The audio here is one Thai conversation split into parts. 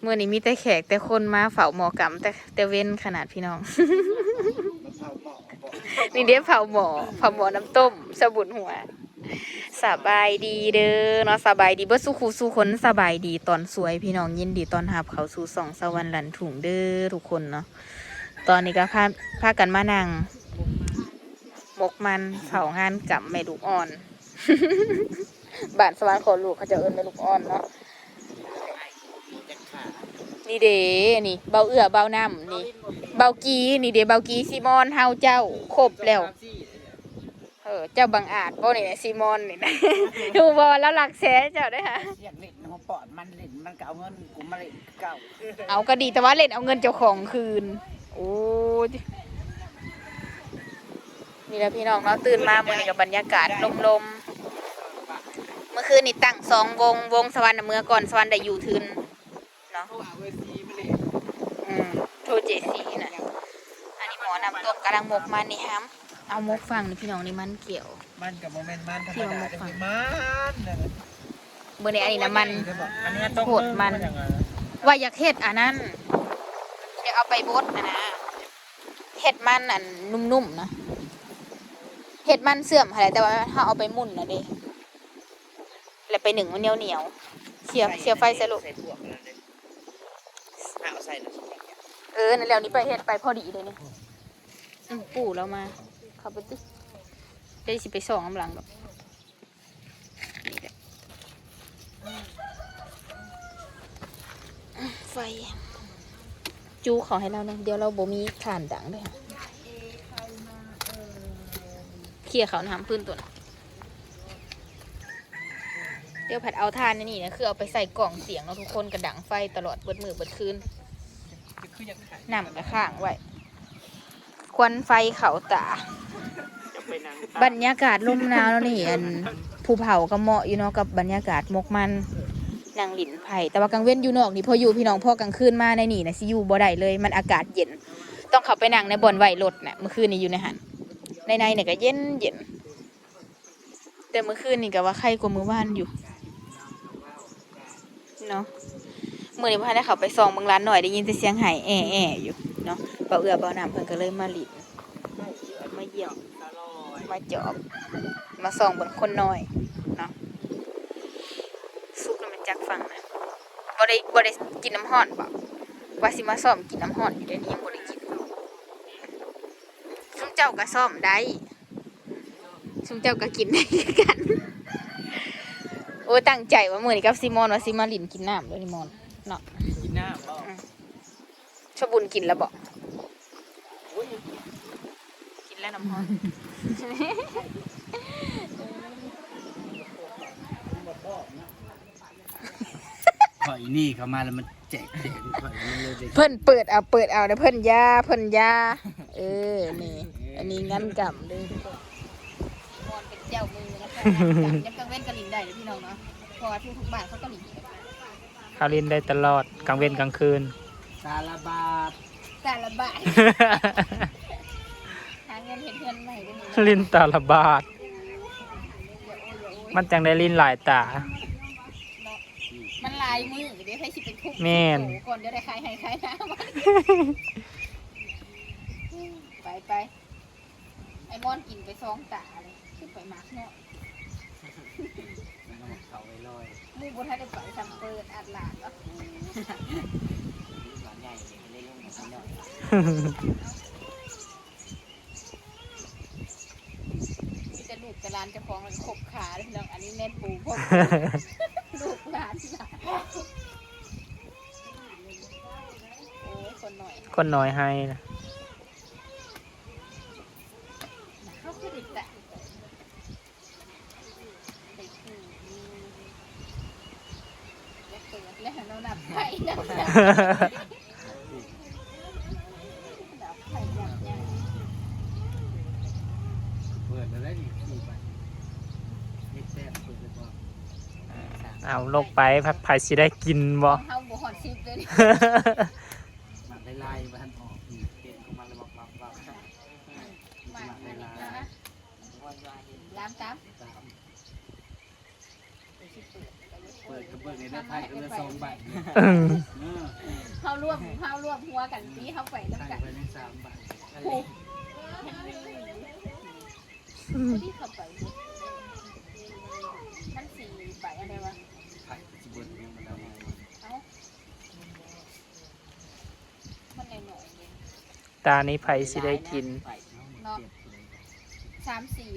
เมื่อนี้มีแต่แขกแต่คนมาเฝ้าหมอกรรมแต่แต่เว้นขนาดพี่น้อง นี่เดี๋ยวเผาหมอเผาหมอน้ำต้ม สบุนหัว สบายดีเด้อเนาะสบายดีเบิดสู้คูสู้คนสบายดีตอนสวยพี่น้องยินดีตอนหับเขาสู่สองสวรรค์หลันถุงเด้อทุกคนเนาะตอนนี้ก็พาพากันมานั่งมกมันเผางานกับแม่ลูกอ่อน บ้านสวรรค์ขอลูกเขาจะเอิ้นแม่ลูกอ่อนเนาะ นี่เด้นี่ เบาเอื้อเบาน้ำนี่ เบากีนี่เด้เบากีซีมอนเฮาเจ้าครบแล้ว เออเจ้าบังอาจบ่นี่นะซีมอนนี่นะดูบอแล้วหลักแสนเจ้าได้อค่ะอยากเล่นหัวปอดมันเล่นมันก็เอาเงินกูมาเล่นเก่าเอาก็ดีแต่ว่าเล่นเอาเงินเจ้าของคืน โอ้ยนี่แหละพี่น้องเนาะตื่นมาเมื่อนี้กับบรรยากาศลมๆเมื่อคืนนี่ตั้งสองวงวงสวรรค์น่ะเมื่อก่อนสวรรค์ได้อยู่ทึนเนาะอืม โทรเจสีน่ะ อันนี้หมอนำต้มกำลังหมกมันนี่ฮัมเอามกฟังนี่พี่น้องนี่มันเกี่ยว มันกับโมเมนต์มันธรรมที่ดามันแต่ฟังมันเมื่อนี้อันนี้น้ำมันโหดมัน ว่าอยากเฮ็ดอันนั้นอยากเอาไปบดนะนะเห็ดมันอันนุ่มๆนะเห็ดมันเสื่อมอะไรแต่ว่าถ้าเอาไปมุ่นนะเด้แล้วไปหนึ่งมันเหนียวเหนียวเสียบเสียบไฟส่ลูกใส่ถั่วกันเลยเอาใส่ ออนั่นแล้วนี้ไปเฮ็ดไปพอดีเลยนี่อืมปู่เรามาเข้าไปติเดี๋ยวสิไปส่องกำลังดอกนี่แหละไฟ จูขอให้เราเนี่ยเดี๋ยวเราบ่มีฐานดังด้วยค่ะเคลียร์เขาน้ำพื้นตัวน่ะเดี๋ยวผัดเอาทานนี่นี่นะคือเอาไปใส่กล่องเสียงเนาะทุกคนกระดังไฟตลอดเบิดมือเบิดคืน นำกระข้างไว้ ควันไฟเขาตาจะไปนั่งบรรยากาศลมหนาวแล้วนี่อันภูเขาก็เหมาะอยู่เนาะกับบรรยากาศมกมันนางหลินไผ่แต่ว่ากลางเว้นอยู่นอกนี่พออยู่พี่น้องพอกลางคืนมาในนี่นะสิอยู่บ่ได้เลย มันอากาศเย็น ต้องเข้าไปนั่งในบ่อนไหวรถน่ะเมื่อคืนนี้อยู่ในหันในในเนี่ยก็เย็นเย็นแต่เมื่อคืนนี่ก็ว่าใครกว่ามือวานอยู่เนาะ มื่อนี้พ่อได้เขาไปส่องเมืองร้านหน่อยได้ยินแต่เสียงไห้แอ่แอ่อยู่เนาะเบาเอือเบาน้ำเพิ่นก็เลยมาหลินมาเยี่ยมมาจอบมาส่องบนคนหน้อยเนาะซุกแล้วมันจักฟังนะบ่ได้บ่ได้กินน้ำห้อนบ่ว่าสิมาซ่อมกินน้ำห้อนอยู่เดี๋ยวนี้ยังบ่ได้กินซุมเจ้าก็ซ่อมได้ซุมเจ้าก็กินได้กันโอ้ตั้งใจว่ามื้อนี้กับซิมอนว่าสิมาลินกินน้ำด้วยซิมอน เนาะกินน้ำบ่ชอบบุญกินแล้วบ่กินแล้วน้ำห้อนข่อยนี่เข้ามาแล้วมันแจกแจกข่อยมันเลยได้เพิ่นเปิดเอาเปิดเอาเด้อเพิ่นยาเพิ่นยาเออนี่อันนี้งั้นกำเลยมอนเป็นเจ้ามือนะคะยังกังเว้นกะลินได้เลยพี่น้องเนาะเพราะว่าทุกทุกบ้านเขากะลินเขาเล่นได้ตลอดกลางเว้นกลางคืน สารบาดการระบาดหาเงินเห็นเงินใหม่ได้นี่ลินตาละบาทมันจังได้ลินหลายตา มันลายมือเดี๋ยวให้สิเป็นทุกแม่นก่อนเดี๋ยวได้ขายให้ขายน้ำไปไปไอ้มอนกินไปสองตาเลยขึ้นไปมากเนาะเขาไว้ลอย มูบุทันได้ไปทำเปิดอัดหลานเนาะหลานใหญ่เลยลงมาข้างนอกมีแต่ลูกแต่หลานเจะคล้าของมันขบขาเลยพี่น้องอันนี้แน่นปูพวกลูกหลานหลานโอ้ยคนหน่อยคนน้อยให้นะ เขาคือดิแต่ไปคือแล้วเปิดแล้วเราดับไฟดับไฟดับไฟดับยัง เปิดแล้วได้ดีขี่ไปเฮ็ดแซ่บเปิดเลยบ่เอาลงไปพัดไผ่สิได้กินบ่ เฮาบ่หอดซิปเลยนี่มันได้ไล่บ้านออกอีกเห็นของมันเลยบอกบอกบอกมามานี่นะลามตามตามไปสิเปิดไปเลยโค เปิดกระเบื้องในด้าไทยก็จะสองใบอืมเออเขารวมเขารวมหัวกันปีเขาไปแล้วไทยกันไปในสามใบผูกที่เขาไปมันสี่ใบอะไรวะไทยสิบนยังมาแล้วเอ้ามันหน่อยๆเองตานี้ไผสิได้กินเนาะสามสี่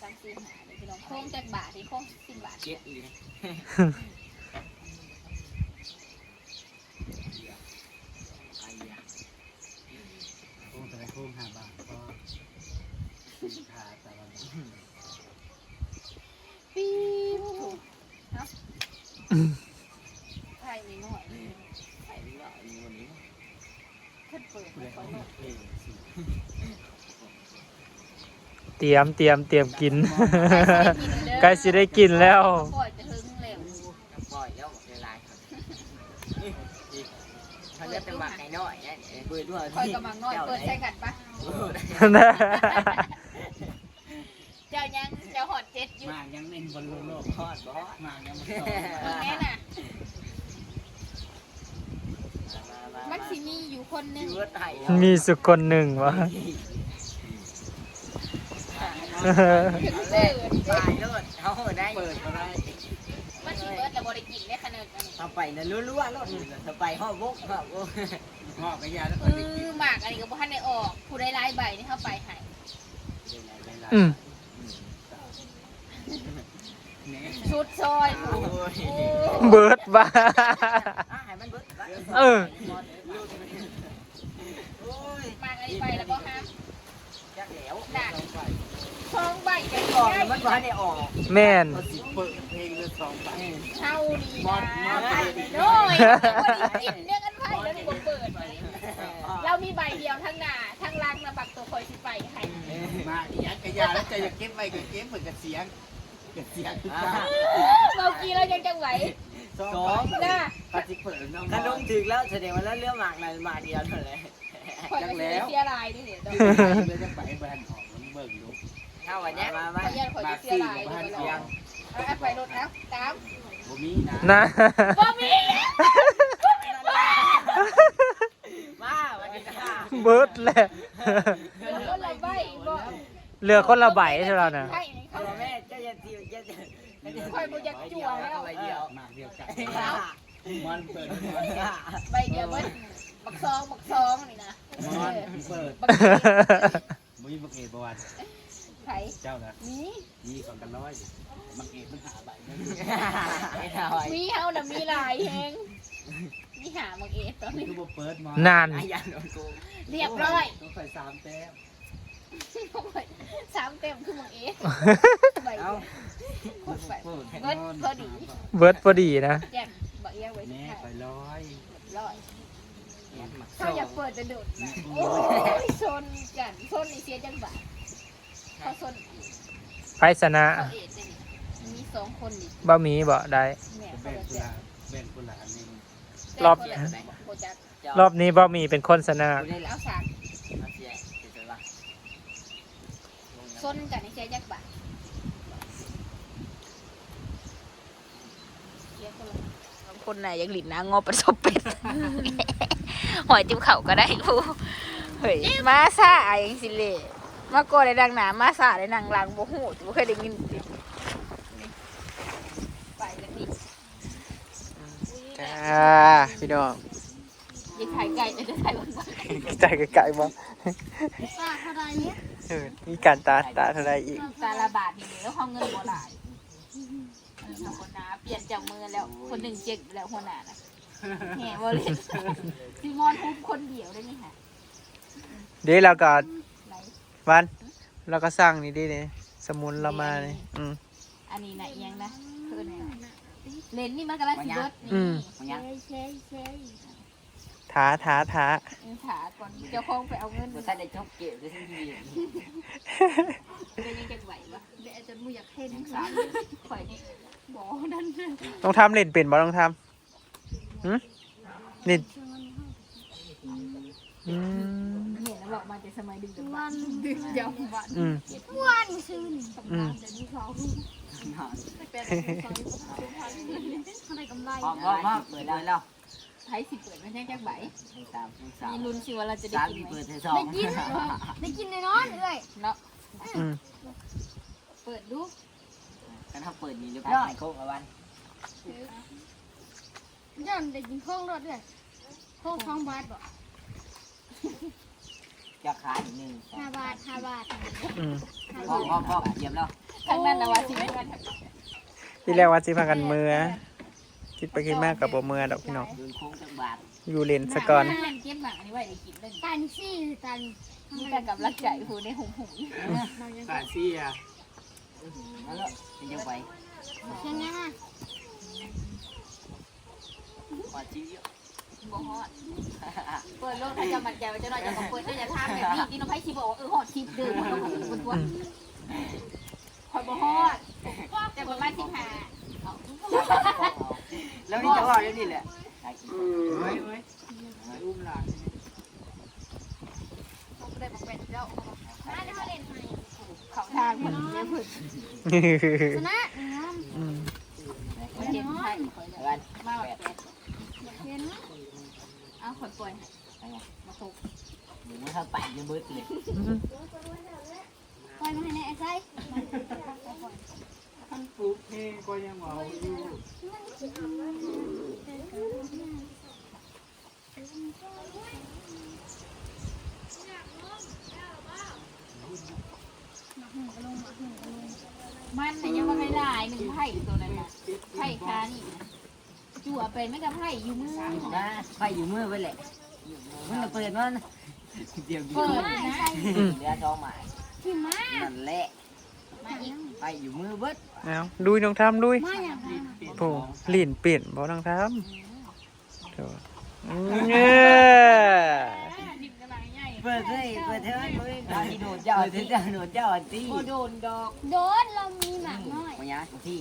สามสี่หาเลยพี่น้องโค้งจากบาทที่โค้งสิบบาท เจ็ดอีก โค้แต่ละโค้งหาบาทก็ขาแต่ละปี๊บถูกเนาะไทยนิดหน่อยใส่ดีกว่ามีวันนี้ขึ้นเปิดผู้ใดเขาอนเอเนาะสิเตรียมเตรียมเตรียมกิน ใกล้สิได้กินแล้วล่อยจะถึงเร็ว น้ำปล่อยแล้วบอกลายครับเขาเรียกเป็นหมักไก่น้อย เนี่ยเปิดด้วยคอยกำลังน้อยเปิดใส่กันปะเจ้ายังเจ้าหอดเจ็ดอยู่มากยังเน้นบอลโลกทอดบอสมากยังมาสองตรงนี้น่ะมันสิมีอยู่คนหนึงยืดไถ่มีสุคนหนึ่งวะถึงเปิดตายเลิศเขาได้เปิดก็ได้มันสิเบิดแต่บริกินได้ขนาดนั้น เอาไปนะรั่วๆรถเอาไปห่อวกห่อวกงอกกระยาแล้วเอก็ได้กินอหมากอันนี้ก็บ่ทันได้ออก ผู้ได้ลายใบนี่เข้าไปให้อืมเนี่ยชุดซอยโอ้ยโอ้เบิดบ้า อะให้มันเบิดเออโอ้ยหมากอันนี้ไปแล้วบ่ห้ามจักแล้วน่ะซอ งใบกันก่อนมันบ้านได้ออกแม่นก็สิเปิดเพลงเลยสองใบเท่านี้มอนนะมอนโน้ยบริกินเรื่องอันไพ่แล้วนี่บ่เปิดไหมเรามีใบเดียวทั้งหน้าทั้งล่างนะบักตัวคอยสิไปให้มาอีกกระยาแล้วจะอยากเก็บไว้ก็เก็บเหมือนกับเสียงกับเสียงคืออ่ากันเรากีเรายังจังไหวสองสองน่ะถ้าสิเปิดน้องถ้าลงถึงแล้วแสดงว่าแล้วเรื่องหมากในหมากเดียวเท่านั้นและคอยก็สิได้เสียลายนี่เดี๋ยวจะไปแบนด์ของมันเบิ่งดู เท่าวันนี้มาขมาอยันคอยมาจะเสียสี่ลายบ้านนี่เสียงเอาไปรถแล้วตามบ่มีนะนะบ่มีมาวันนี้ค่ะเบิดแหละเดี๋ยวรถเราใบบ่เหลือคนละใบใช่แล้วนะให้นี่เขาพ่อแม่เจ้าอย่าทีเจ้าจะคอยบ่อยากจั่วแล้วไปเดียวมากเดียวกันมันเปิดมันใบเดียวเบิดบักซองบักซองนี่นะมันเปิดบักบ่มีบักเอกบ่วัน ไผเจ้านะมีมีก่อนกันร้อยบักเอกมันหาใบมันไม่เท่าไอ้มีเฮาน่ะมีหลายแฮงมีหาบักเอตอนนี้คือบ่เปิดมานานไอ้ยันโดนกูเรียบร้อยต้องใส่สามแต้มสามเต็มคือบักเอใบเดีเอายวโคตรไปเบิดพอดีเบิดพอดีนะแจ่มบักเอไว้ที่แน่ท้ายไปร้อยเรียบร้อยหมักเขาอยากเปิดจะโดดนะโอ้ยชนกันชนนี่เสียจังบาท เขาชนไพศนะเขาเอ็ดเลยนี่มีสองคนนี่บ่มีบ่ได้ แม่แบ่เขางจะกุหแจลากบแบ่งกุหลาบนี่รอบโคจักรอบนี้บ่มีเป็นคนสนะกูได้แล้วเอาสามเอาเสียเดี๋ยวจะว่าชนกันนี่เสียจังบาทเสียคนละบางคนน่ะอยากหลินนะงอประสบเป็ดหอยจิ้มเข่าก็ได้ผู้เฮ้ยมาซาอย่างสิเล่ มาโกได้ดังหนามาซาได้นางลังบ่ฮู้บ่เคยได้ยินไปแล้วนี่จ้าพี่น้องยังถ่ายไก่จะถ่ายวันวันใจไกลๆบ่ป้าเท่าไรเนี่ยเออมีการตาตาเท่าไรอีกตาละบาทนี่แล้วห้องเงินบ่หลายเออทำคนน้าเปลี่ยนจากมือแล้วคนหนึ่งเจ๊กแล้วหัวหน้านะแห่บ่เลยพี่มอนฮุบคนเดียวได้นี่ค่ะเดี๋ยวเราก็ไหน วันเราก็สร้างนี่ดิเนี่ยสมุนเรามานี่อืมอันนี้น่ะเอียงนะคือไหนเลนนี่มันกำลังสิเบิดอืนี่มมันยังท้าท้าท้าเออถาก่อนเจ้าของไปเอาเงินกูดูใส่ได้จบเก็บได้ทั้งทีเป็นยังจะไหววะเดี๋ยวอาจจะมูอยากเห็นสามข่อยนี่บ่นั่นเลยต้องทำเล่นเป็นบ่ต้องทำหืมเล่นอืม มาจากสมัยดึกดำบรรพ์ดึกดำบรรพ์อืมวันซื่นอืมเดี๋ยวนี้เขาอะไรกำไรพร้อมพร้อมพร้อมเปิดเลยแล้วไทยสิเปิดไม่ใช่แจ็คใบสามสามมีลุ้นสิว่าเราจะได้สามกินที่ไหมเปิดให้สองได้กินได้กินแน่นอนเลยเนาะอืมเปิดดูกันถ้าเปิดนี่เรียบร้อยโค้งละวันย้อนได้กินโค้งรถด้วยโค้งสองบาทบ่ จะขายอีกหนึ่งห้าบาทห้าบาทอืมพร้อมพร้อมพร้อมเยี่ยมแล้วทางนั้นนะว่าสิไม่กันที่แรกว่าสิพากันมือคิดไปคิดมากกับบ่มือดอกพี่น้องเดินโค้งจังบาทอยู่เลนซะก่อนเล่นเกมหนังอันนี้ไว้ได้กินเลยตานี่สี่ตานี่มีแต่กับรักใจหูในหุ่มหุ่มสายซี่อะนั่นแหละเป็นยังไงใช่ไหมฮะปาจิ้วเยอะ บ่ฮอดเปิดโลกถ้าจะมันใจว่าจะน้อยจะก็เปิดได้จะทำแบบนี้ที่น้องไผ่สิบอกว่าเออฮอดทิพย์เด้อมันต้องบนตัวคอยบ่ฮอดแต่ประมาณสิบห้าแล้วนี่จะว่าเรื่องนี้แหละเฮ้ยเฮ้ยอุ้มหลานเขาได้มาเป็นเจ้ามาได้เขาเล่นให้เขาทางมันเนี่ยพึ่งชนะอืมมันเจ็บไผ่คอยวันมาแบบ แปดเห็นเอาคอยปล่อยไปมาตกหนูว่าถ้าไปจะเบิดเลยปล่อยมาให้ในไอ้ไส้ท่านปลูกเพลงก็ยังเอาอยู่มันเนี่ยยังว่าไม่ลายหนึ่งไผ่ตัวนั้นนะไผ่คานี่นะ จั่วเป็นไม่กับไผ่อยู่มือนะไปอยู่มือไว้แหละมันเปิดมันเดี๋ยวเปิดนะเรือท้องหมายที่มานั่นแหละมาอีกไปอยู่มือเบิดเอาดุยน้องทำดุยมาอย่างไรโอ้ลิ้นเปลี่ยนบ่น้องทำเดี๋ยวอืมเอ้อดิบกระไรใหญ่เปิดเลยเปิดเถอะเฮ้ยตอนที่โดดเจ้าที่เจ้าโดดเจ้าอันที่โอโดนดอก โดนเรามีหมากน้อยปัญญาที่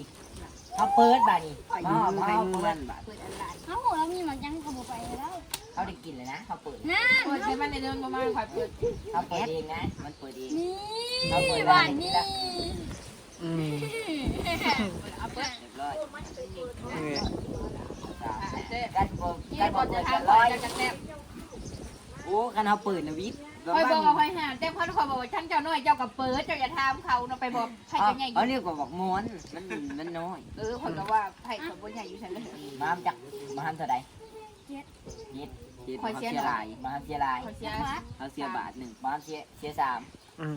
เขาเปิดบ่านี่มามาเขาเปิดบ่าเปิดอะไรเขาหัวเรามีหมากยังกระบอกไปแล้วเขาได้กินเลยนะเขาเปิดนั่นเปิดใช้มันในเดินประมาณคอยเปิดเขาเปิดเองนะมันเปิดเองนี่บ้านนี่อืมเอาเปิดเรียบร้อยนี่กันบนนี่กันบบอนนจะกันทำร้อยจะจะแซ่บโอ้กันเขาเปิดนะวิทย์ คอยบอกเอาคอยหาแต่พ่อคอยบอกว่าฉันเจ้าน้อยเจ้ากับเปิดเจ้าอย่าทำเขาเนาะไปบอกไผ่กันใหญ่เขาเรียกว่าบอกม้วนมันมันน้อยเออคอยก็ว่าไผ่คนบนใหญ่อยู่ฉันเลยมาทำจากมาทำเท่าใดเย็ดเย็ดมาทำเสียลายมาทำเสียลายคอยเสียเขาเสียบาทหนึ่งมาทำเสียเสียสามอืม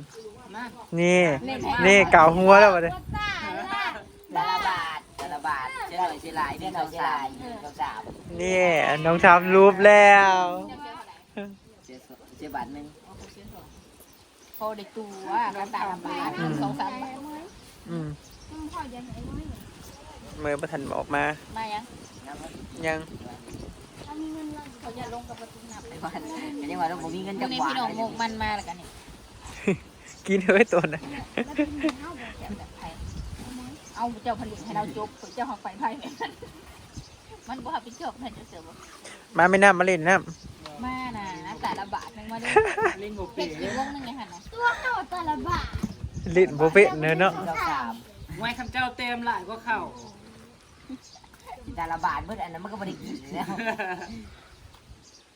มากนี่ เล่นให้นี่เก่าหัวแล้ววะเด้ตัวตาล่ะแต่ละบาทแต่ละบาทเสียหน่อยเสียลายเสียหน่อยเสียลายเสียสามนี่น้องทำรูปแล้วเจ้าเสียเท่าไหร่เสียเสียบาทหนึ่ง อเด็กตัวกระต่ายบาทสองสามบาทอืมต้องพ่อจะไหนไว้เมื่อประทันออกมา มายังนะมันยังเอามีเงินเราเขาจะลงกับประตูน้ำไอ้วันไอ้วันเราผมมีเงินอจะยู่ในกว่าพี่น้องโมกมันมาแล้วกันนี่กินเฮ้ยตัวน่ะแล้วกินเงินเอาแบบแบบแบบไทยเอาเจ้าผลิตให้เราจบเจ้าของไฟไพ่เนี่ยมันบ่เป็นจบเห็นจะเสือบ่มาไม่น้ำมาเล่นน้ มานะแต่ละบาทนึงมาด้วยลิงโบเป็เป๋ดอีกวงนึงเลยค่ะนะตัวเข้าแต่ละบาทำลิ้นโบเฟ่เนอะเนาะเจ้าสามไว้คำเจ้าเต็มหลายก็เข้าแต่ละบาทเมื่ออันนั้นมันก็ไม่ได้กินแล้ว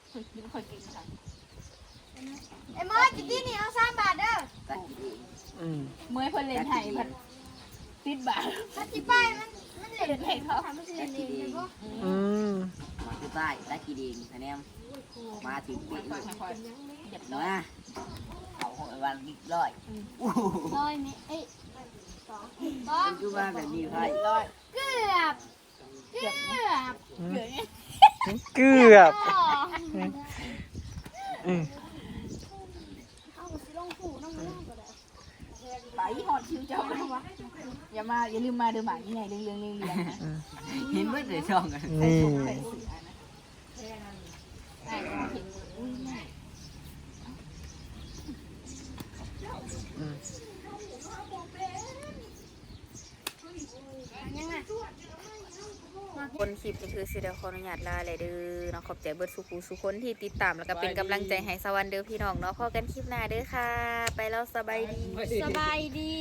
เคยกินเคยกินค่ะไอ้มอสจิตี้นี่เอาสามบาทเด้อตัดกินเองอืมเมื่อเพิ่นเล่นไทยเพิ่นติดบาทถ้าจิป้ายมันมันเหลือให้เขาทำมันเหลือเองเลยก็อืมมาคือใต้ตัดกินเองอันนี้ มาถึงปีลูกค่อยๆเจ็บเนาน้อยะเขาของไอ้วันบิ๊กร้อยอู้ร้อยนี่เอ้ยสองสองเป็นคือว่าแบบนี้ไพ่ร้อยเกือบเกือบเกือบเนี่ยเกือบอ๋ออืมเอาสิลงผูน้องน้องก็ได้ไปหอดคิวเจ้านะวะอย่ามาอย่าลืมมาเด้อหมานี่ไงเลี้ยงเลี้ยงเลี้ยงเลี้ยงนะเห็นเมื่อแต่ช่องกัน นี่ เป็นเสือนะไอ้ก็เห็นอุ้ยแม่ อืม ยังไง คนค ลิปนี่คือสิเดขออนุญาตลาเลยเด้อเนาะขอบใจเบิดสุขูสุคนที่ติดตามแล้วก็เป็นกำลังใจให้สวรรค์เด้อพี่น้องเนาะพอกันคลิปหน้าเด้อค่ะ ไปแล้วสบายดีสบายดี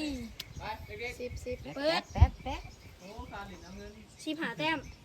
บสิบสิบแป๊บเปิดแป๊บแป๊บสิบหาแต้มแ